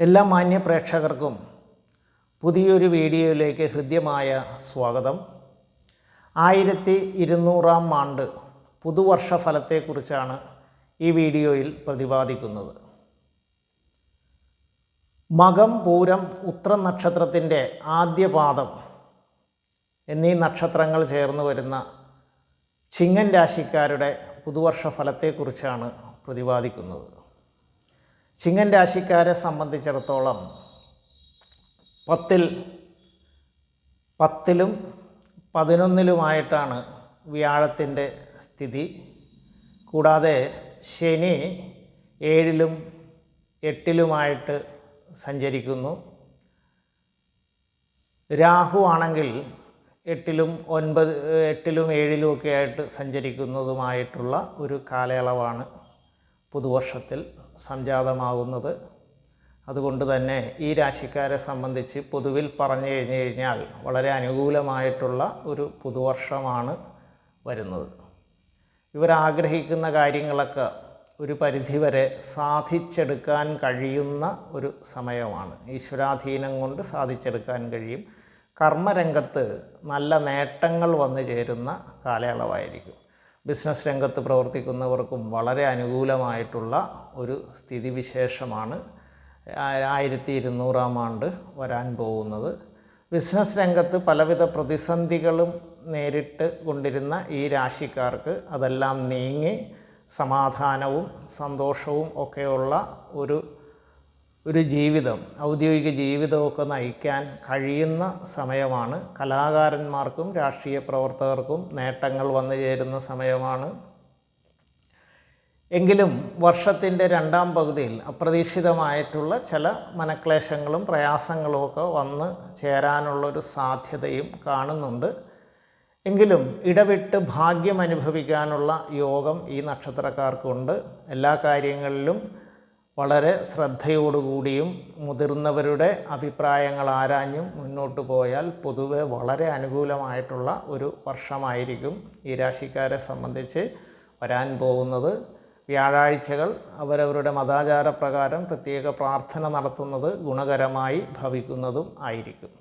എല്ലാ മാന്യ പ്രേക്ഷകർക്കും പുതിയൊരു വീഡിയോയിലേക്ക് ഹൃദ്യമായ സ്വാഗതം. ആയിരത്തി ഇരുന്നൂറാം ആണ്ട് പുതുവർഷ ഫലത്തെക്കുറിച്ചാണ് ഈ വീഡിയോയിൽ പ്രതിപാദിക്കുന്നത്. മകം പൂരം ഉത്ര നക്ഷത്രത്തിന്റെ ആദ്യപാദം എന്നീ നക്ഷത്രങ്ങൾ ചേർന്ന് വരുന്ന ചിങ്ങൻ രാശിക്കാരുടെ പുതുവർഷ ഫലത്തെക്കുറിച്ചാണ് പ്രതിപാദിക്കുന്നത്. ചിങ്ങൻ രാശിക്കാരെ സംബന്ധിച്ചിടത്തോളം പത്തിൽ പത്തിലും പതിനൊന്നിലുമായിട്ടാണ് വ്യാഴത്തിന്റെ സ്ഥിതി. കൂടാതെ ശനി ഏഴിലും എട്ടിലുമായിട്ട് സഞ്ചരിക്കുന്നു. രാഹു ആണെങ്കിൽ എട്ടിലും ഒൻപത് എട്ടിലും ഏഴിലും ഒക്കെ ആയിട്ട് സഞ്ചരിക്കുന്നതുമായിട്ടുള്ള ഒരു കാലയളവാണ് പുതുവർഷത്തിൽ. സംജാതമാകുന്നത്. അതുകൊണ്ട് തന്നെ ഈ രാശിക്കാരെ സംബന്ധിച്ച് പൊതുവിൽ പറഞ്ഞു കഴിഞ്ഞു കഴിഞ്ഞാൽ വളരെ അനുകൂലമായിട്ടുള്ള ഒരു പുതുവർഷമാണ് വരുന്നത്. ഇവരാഗ്രഹിക്കുന്ന കാര്യങ്ങളൊക്കെ ഒരു പരിധിവരെ സാധിച്ചെടുക്കാൻ കഴിയുന്ന ഒരു സമയമാണ്. ഈശ്വരാധീനം കൊണ്ട് സാധിച്ചെടുക്കാൻ കഴിയും. കർമ്മരംഗത്ത് നല്ല നേട്ടങ്ങൾ വന്നു ചേരുന്ന കാലയളവായിരിക്കും. ബിസിനസ് രംഗത്ത് പ്രവർത്തിക്കുന്നവർക്കും വളരെ അനുകൂലമായിട്ടുള്ള ഒരു സ്ഥിതിവിശേഷമാണ് ആയിരത്തി ഇരുന്നൂറാം ആണ്ട് വരാൻ പോകുന്നത്. ബിസിനസ് രംഗത്ത് പലവിധ പ്രതിസന്ധികളും നേരിട്ട് കൊണ്ടിരുന്ന ഈ രാശിക്കാർക്ക് അതെല്ലാം നീങ്ങി സമാധാനവും സന്തോഷവും ഒക്കെയുള്ള ഒരു ഒരു ജീവിതം ഔദ്യോഗിക ജീവിതമൊക്കെ നയിക്കാൻ കഴിയുന്ന സമയമാണ്. കലാകാരന്മാർക്കും രാഷ്ട്രീയ പ്രവർത്തകർക്കും നേട്ടങ്ങൾ വന്നു ചേരുന്ന സമയമാണ്. എങ്കിലും വർഷത്തിന്റെ രണ്ടാം പകുതിയിൽ അപ്രതീക്ഷിതമായിട്ടുള്ള ചില മനക്ലേശങ്ങളും പ്രയാസങ്ങളുമൊക്കെ വന്ന് ചേരാനുള്ളൊരു സാധ്യതയും കാണുന്നുണ്ട്. എങ്കിലും ഇടവിട്ട് ഭാഗ്യം അനുഭവിക്കാനുള്ള യോഗം ഈ നക്ഷത്രക്കാർക്കുണ്ട്. എല്ലാ കാര്യങ്ങളിലും വളരെ ശ്രദ്ധയോടുകൂടിയും മുതിർന്നവരുടെ അഭിപ്രായങ്ങൾ ആരാഞ്ഞും മുന്നോട്ട് പോയാൽ പൊതുവെ വളരെ അനുകൂലമായിട്ടുള്ള ഒരു വർഷമായിരിക്കും ഈ രാശിക്കാരെ സംബന്ധിച്ച് വരാൻ പോകുന്നത്. വ്യാഴാഴ്ചകൾ അവരവരുടെ മതാചാര പ്രകാരം പ്രത്യേക പ്രാർത്ഥന നടത്തുന്നത് ഗുണകരമായി ഭവിക്കുന്നതും ആയിരിക്കും.